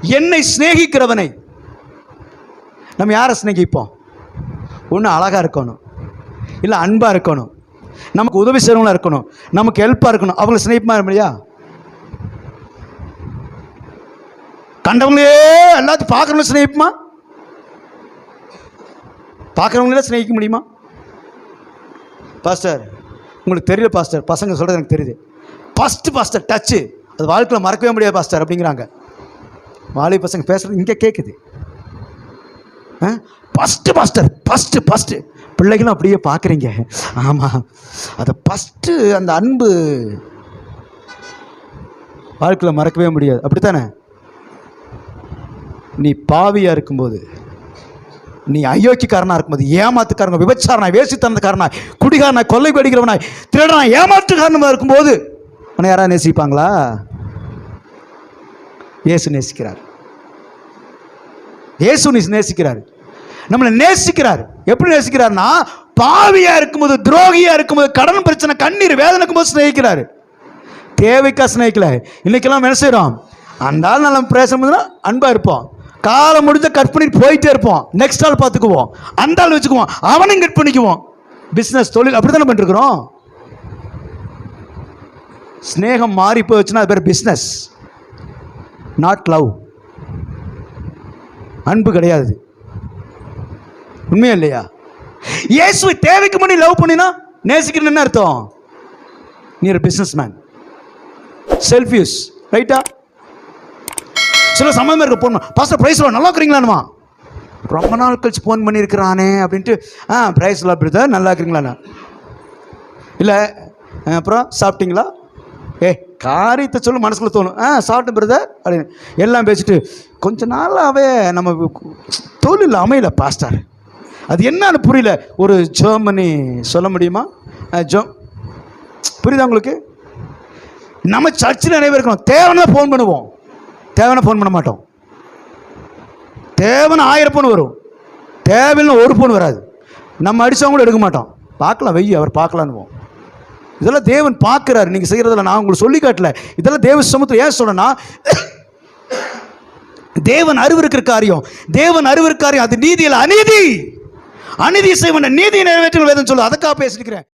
என்னை சிநேகிக்கிறவனை நம்ம யாரை சிநேகிப்போம்? ஒன்று அழகாக இருக்கணும். இல்லை அன்பாக இருக்கணும். நமக்கு உதவி செய்கிறவங்களா இருக்கணும். நமக்கு ஹெல்ப்பாக இருக்கணும். அவங்கள சிநேகிப்பமா இல்லையா? கண்டவங்களே எல்லாத்தையும் பார்க்குறவங்கள சிநேகிப்புமா? பார்க்குறவங்களே சிநேகிக்க முடியுமா? பாஸ்டர் உங்களுக்கு தெரியல பாஸ்டர் பசங்க சொல்கிறது எனக்கு தெரியுது. ஃபஸ்ட்டு பாஸ்டர் டச்சு அது வாழ்க்கையில் மறக்கவே முடியாது பாஸ்டர் அப்படிங்கிறாங்க. வாலி பசங்க பேசுகிறது இங்கே கேட்குது ஃபஸ்ட்டு பாஸ்டர் ஃபஸ்ட்டு ஃபஸ்ட்டு பிள்ளைகளும் அப்படியே பார்க்குறீங்க. ஆமாம் அதை ஃபஸ்ட்டு அந்த அன்பு வாழ்க்கையில் மறக்கவே முடியாது. அப்படித்தானே? நீ பாவியாக இருக்கும்போது நீ அயோக்கியக்காரனாக இருக்கும்போது ஏமாத்துக்காரங்க விபச்சாரனாய் வேசித்தனக்காரனாய் குடிகாரனாய் கொள்ளை அடிக்கிறவனாய் திருடனாய் ஏமாற்றுக்காரனமாக இருக்கும்போது உன்னை யாராவது நேசிப்பாங்களா? இயேசு நேசிக்கிறார். இயேசு நேசிக்கிறார். நம்மளை நேசிக்கிறார். எப்படி நேசிக்கிறார்னா பாவியா இருக்கும்போது துரோகியா இருக்கும்போது கடன் பிரச்சனை கண்ணீர் வேதனை இருக்கும்போது சிநேகிக்கிறாரு. தேவைக்கா சிநேகிக்கல. இன்னைக்கெல்லாம் என்ன செய்கிறோம் அந்த ஆள் நம்ம பேசும்போதுனா அன்பாக இருப்போம். காலம் முடிஞ்ச கட் பண்ணிட்டு போயிட்டே இருப்போம். நெக்ஸ்ட் ஆள் பார்த்துக்குவோம். அந்த ஆள் வச்சுக்குவோம். அவனையும் கட் பண்ணிக்குவோம். பிஸ்னஸ் தொழில் அப்படி தானே பண்ணிருக்கிறோம் ஸ்னேகம் மாறி போச்சுன்னா அது பேர் பிஸ்னஸ் நாட் லவ் அன்பு கிடையாது. உண்மையா இல்லையா? இயேசு தேவைக்கு முன்னாடி லவ் பண்ணினா நேசிக்கணும்னு என்ன அர்த்தம்? நீ ஒரு பிஸ்னஸ் மேன் செல்ஃபியூஸ் ரைட்டா சில சமயம் இருக்க போன் பாஸ்டர் ப்ரைஸ் நல்லா இருக்கிறீங்களானுமா ரொம்ப நாள் கழிச்சு ஃபோன் பண்ணியிருக்கிறானே அப்படின்ட்டு ஆ ப்ரைஸ்லாம் பிரதர் நல்லா இருக்கிறீங்களாண்ணா இல்லை அப்புறம் சாப்பிட்டீங்களா? ஏ காரியத்தை சொல்லு மனசுக்குள்ள தோணும். ஆ சாப்பிட்டு பிரதர் அப்படின்னு. எல்லாம் பேசிட்டு கொஞ்ச நாளாகவே நம்ம தொழில் அமையல பாஸ்டர் அது என்னன்னு புரியல. ஒரு ஜெர்மனி சொல்ல முடியுமா? ஜோ புரியுதா உங்களுக்கு? நம்ம சர்ச்சில் நிறைய இருக்கணும். தேவைன்னா ஃபோன் பண்ணுவோம். தேவைன்னா ஃபோன் பண்ண மாட்டோம். தேவைன்னா ஆயிரம் ஃபோன் வரும். தேவையில்லை ஒரு ஃபோன் வராது. நம்ம அடித்தவங்களும் எடுக்க மாட்டோம். பார்க்கலாம் வெய்ய அவர் பார்க்கலான்னுவோம். இதெல்லாம் தேவன் பார்க்குறாரு. நீங்கள் செய்கிறதில்ல நான் உங்களுக்கு சொல்லி காட்டல. இதெல்லாம் தேவ சமூகத்தில் ஏன் சொன்னேன்னா தேவன் அறிவிருக்கிற காரியம். தேவன் அறிவிருக்கிற காரியம் அது நீதியில் அநீதி. அநீதி செய்வன நீதி நிறைவேற்ற வேதம் சொல்லு அதுக்காக பேசிக்கிறேன்